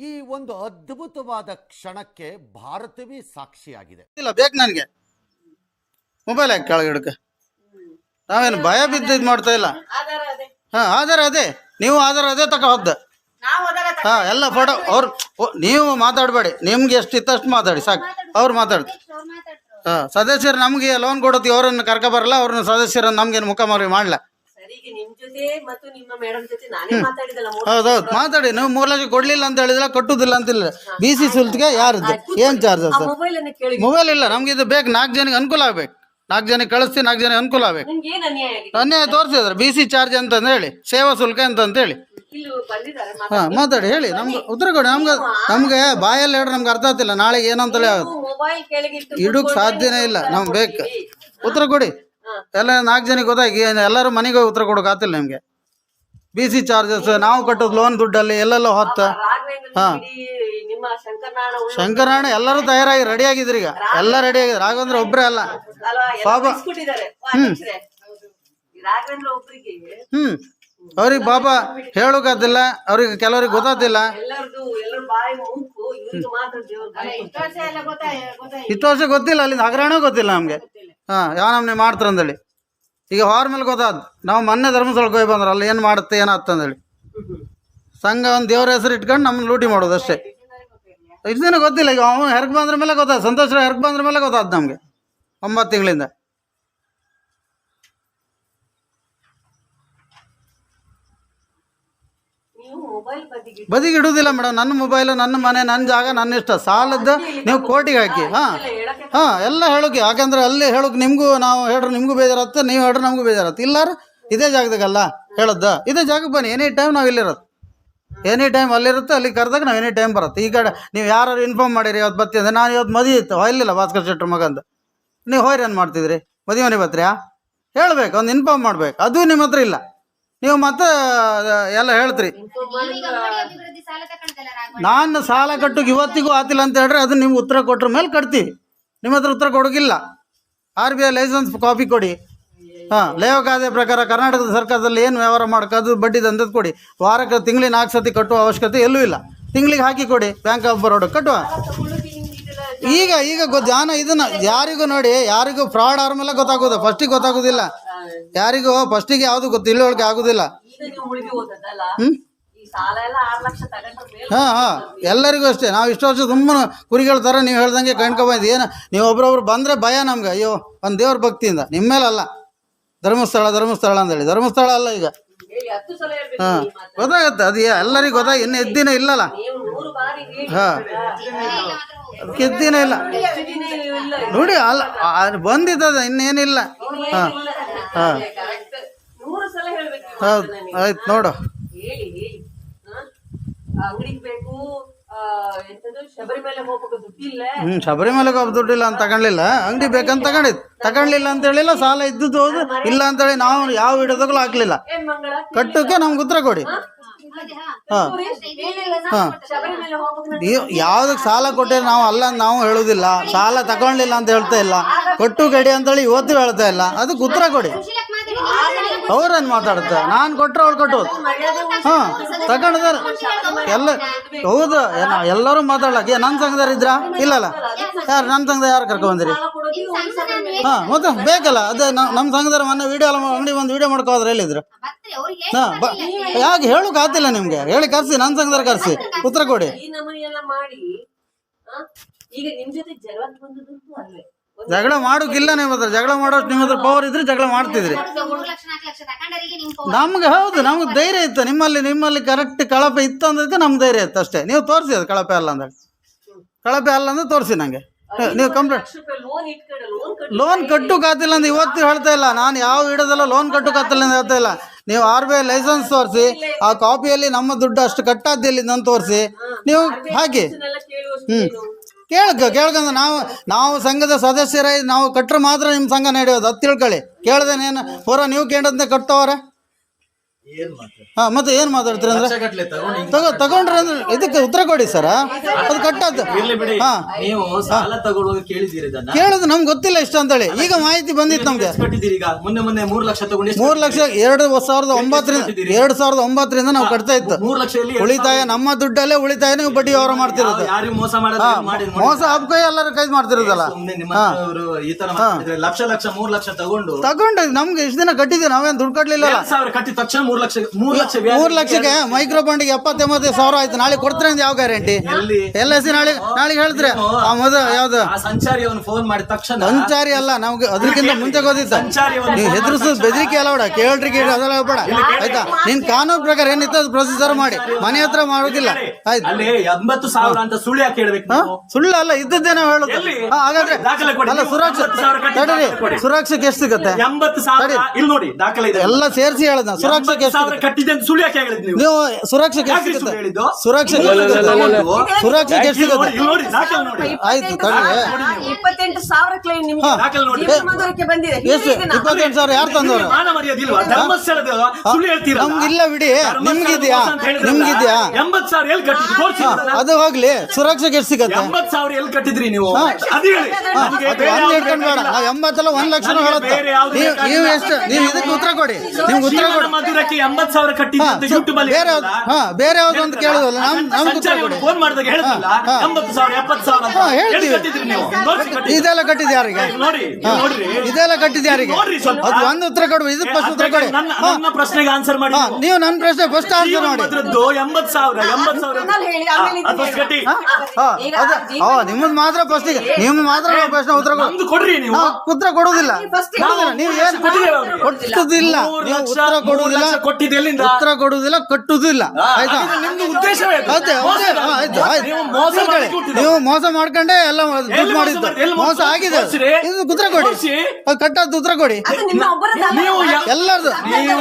ಈ ಒಂದು ಅದ್ಭುತವಾದ ಕ್ಷಣಕ್ಕೆ ಭಾರತವೇ ಸಾಕ್ಷಿಯಾಗಿದೆ. ಇಲ್ಲ ಬೇಕು ನನಗೆ. ಮೊಬೈಲ್ ಹಾಕಿ ಕೆಳಗೆ ಹಿಡ್ಕ. ನಾವೇನು ಭಯ ಬಿದ್ದು ಇದು ಮಾಡ್ತಾ ಇಲ್ಲ? ಹಾ ಆಧಾರ ಅದೇ. ನೀವು ಆಧಾರ ಅದೇ ತಕ ಹೋದ ಹಾ ಎಲ್ಲ ಫೋಟೋ ಅವ್ರು ಓ, ನೀವು ಮಾತಾಡಬೇಡಿ. ನಿಮ್ಗೆ ಎಷ್ಟು ಇತ್ತಷ್ಟು ಮಾತಾಡಿ ಸಾಕು. ಅವ್ರು ಮಾತಾಡ್ತಾರೆ. ಹಾ ಸದಸ್ಯರು ನಮಗೆ ಲೋನ್ ಕೊಡತ್ತಿ ಅವರನ್ನು ಕರ್ಕ ಬರಲ್ಲ ಅವ್ರನ್ನ ಸದಸ್ಯರನ್ನು ನಮ್ಗೇನು ಮುಖಾಮರಿ ಮಾಡಲ್ಲ ನಿಮ್ ಜೊತೆ ಮತ್ತು ನಿಮ್ಮ ಮೇಡಮ್ ಜೊತೆ ನಾನೇ ಮಾತಾಡಿದಲ್ಲ ಮೂರು ಹೌದೌದು ಮಾತಾಡಿ. ನಾವು ಮೂರು ಲಕ್ಷ ಕೊಡ್ಲಿಲ್ಲ ಅಂತ ಹೇಳಿದ್ರೆ ಕಟ್ಟುದಿಲ್ಲ ಅಂತಿಲ್ಲ ಬಿ ಸಿ ಸುಲ್ತಿಗೆ ಯಾರದ್ದು ಏನು ಚಾರ್ಜಸ್ ಮೊಬೈಲ್ ಅನ್ನ ಕೇಳಿ. ಮೊಬೈಲ್ ಇಲ್ಲ. ನಮ್ಗೆ ಇದು ಬೇಕು. ನಾಲ್ಕು ಜನಕ್ಕೆ ಅನುಕೂಲ ಆಗ್ಬೇಕು. ನಾಲ್ಕು ಜನಕ್ಕೆ ಕಳಿಸ್ತೀನಿ ನಾಲ್ಕು ಜನಕ್ಕೆ ಅನುಕೂಲ ಆಗ್ಬೇಕು. ನಿಮ್ಗೆ ಏನ್ ಅನ್ಯಾಯ ಆಗಿದೆ? ಅನ್ಯಾಯ ತೋರಿಸಿದ್ರೆ. ಬಿ ಸಿ ಚಾರ್ಜ್ ಅಂತ ಹೇಳಿ. ಸೇವಾ ಶುಲ್ಕ ಅಂತ ಅಂತ ಹೇಳಿ. ಇಲ್ಲಿ ಬಂದಿದ್ದಾರೆ ಹಾಂ ಮಾತಾಡಿ. ಹೇಳಿ. ನಮ್ಗೆ ಉತ್ತರ ಕೊಡಿ. ನಮ್ಗೆ ನಮ್ಗೆ ಬಾಯಲ್ಲಿ ಹೇಳಿ ನಮ್ಗೆ ಅರ್ಥ ಆಗ್ತಿಲ್ಲ. ನಾಳೆಗೆ ಏನಂತಲೇ ಆಗುತ್ತೆ. ಮೊಬೈಲ್ ಕೆಳಗಿಟ್ಟು ಇಡಕ್ ಸಾಧ್ಯನೇ ಇಲ್ಲ. ನಮ್ಗೆ ಬೇಕು. ಉತ್ತರ ಕೊಡಿ. ಎಲ್ಲ ನಾಲ್ಕು ಜನಕ್ಕೆ ಗೊತ್ತಾಗಿ ಎಲ್ಲರೂ ಮನೆಗೆ ಹೋಗಿ ಉತ್ತರ ಕೊಡೋಕೆ ಆತಿಲ್ಲ ನಿಮಗೆ. ಬಿ ಸಿ ಚಾರ್ಜಸ್ ನಾವು ಕಟ್ಟೋದು ಲೋನ್ ದುಡ್ಡಲ್ಲಿ ಎಲ್ಲೆಲ್ಲ ಹೊತ್ತ. ಹಾಂ. ಶಂಕರನಾರಾಯಣ ಎಲ್ಲರೂ ತಯಾರಾಗಿ ರೆಡಿ ಆಗಿದ್ರಿ ಈಗ. ಎಲ್ಲ ರೆಡಿ ಆಗಿದ್ರು ರಾಘವೇಂದ್ರ ಒಬ್ಬರೇ ಅಲ್ಲ. ಪಾಪ. ಹ್ಮ್. ಹ್ಞೂ ಅವ್ರಿಗೆ ಪಾಪ ಹೇಳೋಕಾತಿಲ್ಲ ಅವ್ರಿಗೆ ಕೆಲವ್ರಿಗೆ ಗೊತ್ತಾತಿಲ್ಲ. ಇಷ್ಟು ವರ್ಷ ಗೊತ್ತಿಲ್ಲ ಅಲ್ಲಿ ಹಗರಣ ಗೊತ್ತಿಲ್ಲ ನಮಗೆ. ಹಾಂ ಯಾವ ನಮ್ನೆ ಮಾಡ್ತಾರಂದೇಳಿ ಈಗ ಹೊರ ಮೇಲೆ ಗೊತ್ತಾದ ನಾವು ಮೊನ್ನೆ ಧರ್ಮಸ್ಥಳಕ್ಕೆ ಹೋಗಿ ಬಂದ್ರೆ, ಅಲ್ಲಿ ಏನು ಮಾಡುತ್ತೆ ಏನಾಗ್ತಂದೇಳಿ ಸಂಘ ಒಂದು ದೇವ್ರ ಹೆಸರು ಇಟ್ಕೊಂಡು ನಮ್ಮನ್ನ ಲೂಟಿ ಮಾಡೋದು ಅಷ್ಟೇ. ಇದನ್ನೇ ದಿನ ಗೊತ್ತಿಲ್ಲ, ಈಗ ಅವನು ಹೆರ್ಗೆ ಬಂದ್ರ ಮೇಲೆ ಗೊತ್ತಾಯ್ತು ಸಂತೋಷ ಹೆರ್ಗೆ ಬಂದ್ರ ಮೇಲೆ ಗೊತ್ತಾಯ್ತು ನಮಗೆ, ಒಂಬತ್ತು ತಿಂಗಳಿಂದ ನೀವು ಮೊಬೈಲ್ ಬದಿಗೆ ಬದಿಗೆ ಇಡುವುದಿಲ್ಲ ಮೇಡಮ್. ನನ್ನ ಮೊಬೈಲು ನನ್ನ ಮನೆ ನನ್ನ ಜಾಗ ನನ್ನ ಇಷ್ಟ. ಸಾಲದ್ದು ನೀವು ಕೋರ್ಟಿಗೆ ಹಾಕಿ. ಹಾಂ. ಹಾಂ ಎಲ್ಲ ಹೇಳೋಕೆ ಯಾಕಂದ್ರೆ ಅಲ್ಲಿ ಹೇಳೋಕೆ ನಿಮಗೂ ನಾವು ಹೇಳ್ರಿ ನಿಮಗೂ ಬೇಜಾರತ್ತೆ ನೀವು ಹೇಳ್ರಿ ನಮಗೂ ಬೇಜಾರತ್ತೆ ಇಲ್ಲಾರ ಇದೇ ಜಾಗದಾಗಲ್ಲ ಹೇಳದ್ದ ಇದೇ ಜಾಗಕ್ಕೆ ಬನ್ನಿ. ಎನಿ ಟೈಮ್ ನಾವು ಇಲ್ಲಿರೋದು. ಎನಿ ಟೈಮ್ ಅಲ್ಲಿರುತ್ತೆ ಅಲ್ಲಿ ಕರೆದಾಗ ನಾವು ಎನಿ ಟೈಮ್ ಬರುತ್ತೆ. ಈ ಕಡೆ ನೀವು ಯಾರು ಇನ್ಫಾರ್ಮ್ ಮಾಡಿರಿ ಇವತ್ತು ಬರ್ತೀವಿ ಅಂದ್ರೆ ನಾನು ಇವತ್ತು ಮದಿ ಇತ್ತು. ಹೊಯ್ಲಿಲ್ಲ ಭಾಸ್ಕರ್ ಶೆಟ್ರ್ ಮಗಂದು ನೀವು ಹೋಯ್ರಿ ಏನು ಮಾಡ್ತಿದ್ರಿ. ಮದುವೆ ಮನೆ ಬರ್ತೀರಾ ಹೇಳ್ಬೇಕು ಒಂದು ಇನ್ಫಾರ್ಮ್ ಮಾಡ್ಬೇಕು. ಅದು ನಿಮ್ಮ ಹತ್ರ ಇಲ್ಲ. ನೀವು ಮತ್ತೆ ಎಲ್ಲ ಹೇಳ್ತ್ರಿ. ನಾನು ಸಾಲ ಕಟ್ಟಕ್ಕೆ ಇವತ್ತಿಗೂ ಆತಿಲ್ಲ ಅಂತ ಹೇಳ್ರಿ ಅದು ನಿಮ್ಗೆ ಉತ್ತರ ಕೊಟ್ರ ಮೇಲೆ ಕಟ್ತೀವಿ ನಿಮ್ಮ ಹತ್ರ ಉತ್ತರ ಕೊಡೋಗಿಲ್ಲ R B I licence copy ಕೊಡಿ. ಹಾಂ ಲೇವ ಕಾಯ್ದೆ ಪ್ರಕಾರ ಕರ್ನಾಟಕದ ಸರ್ಕಾರದಲ್ಲಿ ಏನು ವ್ಯವಹಾರ ಮಾಡೋದು ಬಡ್ಡಿ ದಂಧದ ಕೊಡಿ. ವಾರಕ್ಕೆ ತಿಂಗಳಿಗೆ ನಾಲ್ಕು ಸತಿ ಕಟ್ಟುವ ಅವಶ್ಯಕತೆ ಎಲ್ಲೂ ಇಲ್ಲ. ತಿಂಗಳಿಗೆ ಹಾಕಿ ಕೊಡಿ. ಬ್ಯಾಂಕ್ ಆಫ್ ಬರೋಡ ಕಟ್ಟುವ. ಈಗ ಈಗ ಜ್ಞಾನ ಇದನ್ನ ಯಾರಿಗೂ ನೋಡಿ ಯಾರಿಗೂ ಫ್ರಾಡ್ ಅವ್ರ ಮೇಲೆ ಗೊತ್ತಾಗೋದು. ಫಸ್ಟಿಗೆ ಗೊತ್ತಾಗೋದಿಲ್ಲ. ಯಾರಿಗೂ ಫಸ್ಟಿಗೆ ಯಾವುದು ಗೊತ್ತು ಗೊತ್ತಿಲ್ಲ ಆಗೋದಿಲ್ಲ. ಹ್ಮ್? ಹಾಂ ಹಾಂ. ಎಲ್ಲರಿಗೂ ಅಷ್ಟೇ. ನಾವು ಇಷ್ಟು ವರ್ಷ ಸುಮ್ಮನೆ ಕುರಿಗಳ ಥರ ನೀವು ಹೇಳ್ದಂಗೆ ಕಣ್ಕೊಬಂದು ಏನು ನೀವು ಒಬ್ರೊಬ್ರು ಬಂದರೆ ಭಯ ನಮ್ಗೆ. ಅಯ್ಯೋ ಒಂದು ದೇವ್ರ ಭಕ್ತಿಯಿಂದ. ನಿಮ್ಮ ಮೇಲಲ್ಲ ಧರ್ಮಸ್ಥಳ ಧರ್ಮಸ್ಥಳ ಅಂತೇಳಿ. ಧರ್ಮಸ್ಥಳ ಅಲ್ಲ ಈಗ. ಹಾಂ. ಗೊತ್ತಾಗತ್ತೆ. ಅದು ಎಲ್ಲರಿಗೂ ಗೊತ್ತಾಗ ಇನ್ನು ಎದ್ದಿನ ಇಲ್ಲಲ್ಲ. ಹಾಂ. ಅದಕ್ಕೆ ಎದ್ದಿನ ಇಲ್ಲ. ನೋಡಿ ಅಲ್ಲ ಬಂದಿದ್ದ ಬಂದಿದ್ದದ ಇನ್ನೇನಿಲ್ಲ. ಹಾಂ. ಹಾಂ. ಹೌದು. ಆಯ್ತು ನೋಡು. ಹೇಳಿ ಹೇಳಿ ದುಡ್ಡು ಇಲ್ಲ? ಶಬರಿಮಲೆಗೆ ಒಬ್ಬ ದುಡ್ಡಿಲ್ಲ ಅಂತ ತಗೊಳ್ಳಿಲ್ಲ ಅಂಗಡಿ ಬೇಕಂತ ತಗೊಂಡಿದ್. ತಗೊಳ್ಳಿಲ್ಲ ಅಂತ ಹೇಳಿಲ್ಲ ಸಾಲ ಇದ್ದದ್ದು ಹೌದು. ಇಲ್ಲ ಅಂತೇಳಿ ನಾವು ಯಾವ ಹಿಡಿದಾಗಲೂ ಹಾಕ್ಲಿಲ್ಲ. ಕಟ್ಟಕ್ಕೆ ನಮ್ಗೆ ಉತ್ತರ ಕೊಡಿ. ಹಾಂ? ಸಾಲ ಕೊಟ್ಟಿರ ನಾವು ಅಲ್ಲ ನಾವು ಹೇಳುದಿಲ್ಲ. ಸಾಲ ತಗೊಳ್ಳಿಲ್ಲ ಅಂತ ಹೇಳ್ತಾ ಇಲ್ಲ. ಕೊಟ್ಟು ಗಡಿ ಅಂತೇಳಿ ಇವತ್ತು ಹೇಳ್ತಾ ಇಲ್ಲ. ಅದಕ್ಕೆ ಉತ್ತರ ಕೊಡಿ. ಅವ್ರನ್ನ ಮಾತಾಡುತ್ತೆ. ನಾನು ಕೊಟ್ಟರೆ ಅವ್ರು ಕೊಟ್ಟೋದು ಹಾಂ ತಗೊಂಡಿದಾರ ಎಲ್ಲ, ಹೌದು ಎಲ್ಲರೂ ಮಾತಾಡ್ಲಕ್ಕೆ ನನ್ನ ಸಂಘದವ್ರು ಇದ್ರಾ? ಇಲ್ಲಲ್ಲ. ಯಾರು ನನ್ನ ಸಂಘದ ಯಾರು ಬಂದಿರಿ ಹಾಂ, ಮತ್ತೆ ಬೇಕಲ್ಲ, ಅದೇ ನಮ್ಮ ಸಂಘದಾರ ಮೊನ್ನೆ ವಿಡಿಯೋ ಅಂಗಡಿ ಒಂದು ವಿಡಿಯೋ ಮಾಡ್ಕೋದ್ರೆ ಎಲ್ಲಿದ್ರು? ಹಾಂ, ಬ, ಯಾಕೆ ಹೇಳೋಕೆ ಆಗ್ತಿಲ್ಲ ನಿಮಗೆ? ಹೇಳಿ, ಕರ್ಸಿ ನನ್ನ ಸಂಘದಾರ ಕರ್ಸಿ. ಉತ್ತರ ಕೊಡಿ. ಈಗ ನಿಮ್ ಜೊತೆ ಜಗಳ ಮಾಡೋಕ್ಕಿಲ್ಲ ನಿಮ್ಮ ಹತ್ರ ಜಗಳ ಮಾಡೋಷ್ಟು ನಿಮ್ಮ ಹತ್ರ ಪವರ್ ಇದ್ರೆ ಜಗಳ ಮಾಡ್ತಿದ್ರಿ. ನಮ್ಗೆ ಹೌದು ನಮ್ಗೆ ಧೈರ್ಯ ಇತ್ತು. ನಿಮ್ಮಲ್ಲಿ ನಿಮ್ಮಲ್ಲಿ ಕರೆಕ್ಟ್ ಕಳಪೆ ಇತ್ತು ಅಂದ್ರೆ ನಮ್ಗೆ ಧೈರ್ಯ ಇತ್ತು ಅಷ್ಟೇ. ನೀವು ತೋರಿಸಿ ಅದು ಕಳಪೆ ಅಲ್ಲ ಅಂದಾಗ. ಕಳಪೆ ಅಲ್ಲ ಅಂದ್ರೆ ತೋರಿಸಿ ನಂಗೆ. ನೀವು ಕಂಪ್ಲೇಂಟ್ ಲೋನ್ ಕಟ್ಟು ಲೋನ್ ಅಂದ್ರೆ ಲೋನ್ ಕಟ್ಟುಕಾತಿಲ್ಲ ಅಂತ ಇವತ್ತು ಹೇಳ್ತಾ ಇಲ್ಲ. ನಾನು ಯಾವ ಇಡೋದಲ್ಲ ಲೋನ್ ಕಟ್ಟುಕಾತಿಲ್ಲ ಅಂತ ಹೇಳ್ತಾ ಇಲ್ಲ. ನೀವು ಆರ್ ಬಿ ಐ ಲೈಸೆನ್ಸ್ ತೋರಿಸಿ ಆ ಕಾಪಿಯಲ್ಲಿ ನಮ್ಮ ದುಡ್ಡು ಅಷ್ಟು ಕಟ್ಟಾದ್ದಿಲ್ಲ ನಾನು ತೋರಿಸಿ. ನೀವು ಹಾಕಿ ಏನು? ಕೇಳ್ಕ ಕೇಳ್ಕಂದ್ರೆ ನಾವು ನಾವು ಸಂಘದ ಸದಸ್ಯರಾಗಿ ನಾವು ಕಟ್ಟರೆ ಮಾತ್ರ ನಿಮ್ಮ ಸಂಘ ನಡೆಯೋದು, ಅದು ತಿಳ್ಕೊಳ್ಳಿ. ಕೇಳ್ದೇನೇನು ಪೂರ ನೀವು ಕೇಳಂತೆ ಕಟ್ತವ್ರೆ ಹಾ ಮತ್ತೆ ಏನ್ ಮಾತಾಡ್ತೀರ ಅಂದ್ರೆ? ತಗೋ ತಗೊಂಡ್ರೆ ಅಂದ್ರೆ ಇದಕ್ಕೆ ಉತ್ತರ ಕೊಡಿ ಸರ. ಅದು ಕಟ್ಟದ್ದು. ಇರ್ಲಿ ಬಿಡಿ. ಹಾ. ನೀವು ಸಾಲ ತಗೊಳ್ಳುವಾಗ ಕೇಳಿದ್ದೀರಿ ಇದನ್ನ ಕೇಳುದು ನಮ್ಗೆ ಗೊತ್ತಿಲ್ಲ ಇಷ್ಟ ಅಂತೇಳಿ. ಈಗ ಮಾಹಿತಿ ಬಂದಿತ್ತು ನಮ್ಗೆ. ಈಗ. ಮೊನ್ನೆ ಮೊನ್ನೆ ಮೂರ್ ಲಕ್ಷ ತಗೊಂಡು ಎಷ್ಟು ಲಕ್ಷ ಎರಡು ಸಾವಿರದ ಒಂಬತ್ತರಿಂದ ಎರಡ್ ಸಾವಿರದ ಒಂಬತ್ತರಿಂದ ನಾವು ಕಟ್ತಾ ಇತ್ತು. ಮೂರ್ ಉಳಿತಾಯ ನಮ್ಮ ದುಡ್ಡಲ್ಲೇ ಉಳಿತಾಯ ನೀವು ಬಡ್ಡಿ ವ್ಯವಹಾರ ಮಾಡ್ತಿರೋದು. ಯಾರಿಗೂ ಮೋಸ ಮಾಡೋದು ಮೋಸ ಎಲ್ಲರ ಕೈ ಮಾಡ್ತಿರೋದಲ್ಲ. ಈ ತರ ಲಕ್ಷ ಲಕ್ಷ ಮೂರ್ ಲಕ್ಷ ತಗೊಂಡು ತಗೊಂಡು. ನಮ್ಗೆ ಇಷ್ಟ ದಿನ ಕಟ್ಟಿದ್ದೀವಿ. ನಾವೇನ್ ದುಡ್ಡು ಕಟ್ಟಲಿಲ್ಲ ಎರಡ್ ಸಾವಿರ ಕಟ್ಟಿದ ತಕ್ಷಣ ಮೂರ್ ಲಕ್ಷ ಮೂರ್ ಲಕ್ಷ ವ್ಯಾಜ್ಯ ಮೂರ್ ಲಕ್ಷಕ್ಕೆ ಮೈಕ್ರೋ ಬಾಂಡಿಗೆ ಎಪ್ಪತ್ತೊಂಬತ್ತು ಸಾವಿರ ಆಯ್ತು. ನಾಳೆ ಕೊಡ್ತಾರೆ ಅಂತ ಯಾವ ಗ್ಯಾರಂಟಿ? ಎಲ್ ಐ ಸಿ ನಾಳೆ ನಾಳೆ ಹೇಳಿದ್ರೆ ಆ ಮೊದ ಯಾವ್ದು? ಸಂಚಾರಿ ಅವನು ಫೋನ್ ಮಾಡಿದ ತಕ್ಷಣ. ಸಂಚಾರಿ ಅಲ್ಲ ನಮ್ಗೆ ಅದಕ್ಕಿಂತ ಮುಂಚೆ ಗೊತ್ತಿತ್ತು. ನೀವು ಹೆದರ್ಸೋದು ಬೆದರಿಕೆ ಅಲ್ಲ ಬೇಡ ಕೇಳ್ರಿ ಕೇಳಿ ಅದೆಲ್ಲ ಬೇಡ. ಆಯ್ತಾ? ನಿನ್ ಕಾನೂನು ಪ್ರಕಾರ ಏನಿತ್ತು ಅದು ಪ್ರೊಸೀಜರ್ ಮಾಡಿ. ಮನೆ ಹತ್ರ ಮಾಡೋದಿಲ್ಲ. ಆಯ್ತು. ಎಂಬತ್ತು ಸಾವಿರ ಅಂತ ಸುಳ್ಳು ಯಾಕೆ ಹೇಳ್ಬೇಕು ಸುಳ್ಳು ಅಲ್ಲ ಇದ್ದದ್ದೇ ನಾವು ಹೇಳುದು. ಹಾ, ಹಾಗಾದ್ರೆ. ಅಲ್ಲ ಸುರಕ್ಷಿತ ತಡೀರಿ. ದಾಖಲೆ ಎಷ್ಟು ಸಿಗುತ್ತೆ? ಎಂಬತ್ತು ಸಾವಿರ ಇಲ್ಲಿ ನೋಡಿ ದಾಖಲೆ ಇದೆ. ಎಲ್ಲ ಸೇರಿಸಿ ಹೇಳದ ಎಷ್ಟು ಸಾವಿರ ಸಿಗುತ್ತೆ ಕಟ್ಟಿದೆ ಅಂತ ಸುಳ್ಳು ಯಾಕೆ ಹೇಳಿದ್ ನೀವು? ನೀವು ಸುರಕ್ಷೆಗೆ ಎಷ್ಟು ಯಾಕೆ ಸುಳ್ಳು ಸಿಗುತ್ತೆ ಹೇಳಿದ್ದು? ಸುರಕ್ಷೆಗೆ ಎಷ್ಟು ಸಿಗುತ್ತೆ ಸುರಕ್ಷೆಗೆ ಎಷ್ಟು ಇಲ್ಲಿ. ನೋಡಿ, ನೋಡಿ ದಾಖಲೆ ನೋಡಿ. ಆಯ್ತು ಇಪ್ಪತ್ತೆಂಟು ಸಾವಿರ ಕ್ಲೈಮ್ ನಿಮ್ಗೆ ದಾಖಲೆ ನೋಡಿ. ಜೀವನ ಮಧುರಕ್ಕೆ ಬಂದಿದೆ. ಎಷ್ಟು? ಇಪ್ಪತ್ತೆಂಟು ಸಾವಿರ ಯಾರು ತಂದವರು? ಮಾನ ಮರ್ಯಾದೆ ಇಲ್ವಾ? ಧರ್ಮಸ್ಥಳದ ಸುಳ್ಳು ಹೇಳ್ತೀರಾ ನಮ್ಗಿಲ್ಲ ಬಿಡಿ. ನಿಮ್ಗಿದ್ಯಾ? ನಿಮ್ಗಿದ್ಯಾ? ಎಂಬತ್ ಸಾವಿರ ಎಲ್ಲಿ ತೋರಿಸಿ ಅದು ಹೋಗ್ಲಿ. ಸುರಕ್ಷೆಗೆ ಎಷ್ಟು ಸಿಗತ್ತೆ? ಎಂಬತ್ ಸಾವಿರ ಎಲ್ಲಿ ಕಟ್ಟಿದ್ರಿ ನೀವು? ಅದು ಹೇಳಿ. ನಮ್ಗೆ ಅದು ಬೇರೆ ಒಂದ್ ಯಾವ್ದು ಹಿಡ್ಕೊಂಡು ಬೇಡ. ಬೇಕಾಗಿಲ್ಲ. ನಾವ್ ಎಂಬತ್ತಲ್ಲ ಒಂದ್ ಲಕ್ಷ ಹೇಳುತ್ತೆ. ಯಾವ್ದು ನೀವು ನೀವು ಬೇಕಾಗಿಲ್ಲ. ಎಷ್ಟು ನೀವು ಇದಕ್ಕೆ ಉತ್ತರ ಕೊಡಿ. ನಿಮ್ಗೆ ಉತ್ತರ ಜೀವನ ಕೊಡಿ. ಮಧುರಕ್ಕೆ ಎಂಬತ್ ಸಾವಿರ ಕಟ್ಟಿ ಯೂಟ್ಯೂಬ್ ಅಲ್ಲಿ ಬೇರೆ ಯಾವ್ದು- ಹಾ, ಬೇರೆ ಯಾವ್ದು ಅಂತ ಕೇಳುದಲ್ಲ ನಮ್ ನಮ್ಗೆ ಉತ್ತರ ಕೊಡಿ ಫೋನ್ ಮಾಡಿದಾಗ ಹೇಳ್ತಲ್ಲ. ಎಂಬತ್ತು ಸಾವಿರ ಎಪ್ಪತ್ತು ಸಾವಿರ ಅಂತ. ಹಾ, ಎಲ್ಲಿ ಕಟ್ಟಿದ್ರಿ ನೀವು? ತೋರ್ಸಿ ಕಟ್ಟಿದ್ದು. ಇದೆಲ್ಲ ಕಟ್ಟಿದ್ ಯಾರಿಗೆ? ನೋಡಿ ಹಾ. ನೋಡ್ರಿ. ಇದೆಲ್ಲ ಕಟ್ಟಿದ್ ಯಾರಿಗೆ? ನೋಡ್ರಿ ಸ್ವಲ್ಪ. ಅದು ಒಂದು ಉತ್ತರ ಕೊಡು ಇದು ಫಸ್ಟ್ ಉತ್ತರ ಕೊಡಿ. ನನ್ನ ಹಾ, ನನ್ನ ಪ್ರಶ್ನೆಗೆ ಆನ್ಸರ್ ಮಾಡಿ ಹಾ, ನೀವು. ನನ್ನ ಪ್ರಶ್ನೆ ಫಸ್ಟ್ ಆನ್ಸರ್ ನೋಡಿ. ಮಾಡಿ ಮಧುರದ್ದು ಎಂಬತ್ ಸಾವಿರ ಎಂಬತ್ ಸಾವಿರ. ಅದನ್ನ ಹೇಳಿ, ಆಮೇಲೆ ಅದು ಕಟ್ಟಿ ಹಾ, ಈಗ ಅದು ಜೀವನ ಓ ನಿಮ್ಮದ್ ಮಾತ್ರ ಫಸ್ಟ್ ನಿಮ್ಮ ಮಾತ್ರ ನಾವು ಪ್ರಶ್ನೆ ಉತ್ತರ ಕೊಡು. ನಮ್ದು ಕೊಡ್ರಿ ನೀವು. ಉತ್ತರ ಕೊಡುವುದಿಲ್ಲ. first. ನೀವು ಏನು ಕೊಟ್ಟಿದ್ದೇವೆ ಅವ್ರಿಗೆ. ಕೊಟ್ಟುದಿಲ್ಲ ಮೂರು ನೀವು ಲಕ್ಷ- ಉತ್ತರ ಮೂರು ಕೊಡುವುದಿಲ್ಲ ಲಕ್ಷ ಕೊಟ್ಟಿದ್ದು ಎಲ್ಲಿಂದ? ಉತ್ತರ ಕೊಡುವುದಿಲ್ಲ ಕಟ್ಟುವುದಿಲ್ಲ ಆಯ್ತಾ ಹಾಗಾದ್ರೆ ನಿಮ್ದು ಉದ್ದೇಶವೇ ಅದು. ಆಯ್ತು, ಮೋಸ ಹೌದು, ಹಾ, ಆಯ್ತು, ಆಯ್ತು. ನೀವು ಮೋಸ ನೀವು ಮಾಡಿ ಕೇಳಿ. ನೀವು ಮೋಸ ಮಾಡ್ಕೊಂಡೆ ಎಲ್ಲ ದುಡ್ಡು ಮೋಸ ಮಾಡಿದ್ದು ಮಾಡಿದ್ದು? ಎಲ್ಲಿ ಮೋಸ? ಮೋಸ ಆಗಿದೆ ತೋರ್ಸಿರಿ. ಇದು ಉತ್ತರ ಕೊಡಿ ತೋರ್ಸಿ. ಅದು ಕಟ್ಟದ್ದು ಉತ್ತರ ಕೊಡಿ ಅದು ನಿಮ್ಮ ಒಬ್ಬರದಲ್ಲ. ನೀವು ಯಾ- ಎಲ್ಲರದು ನೀವು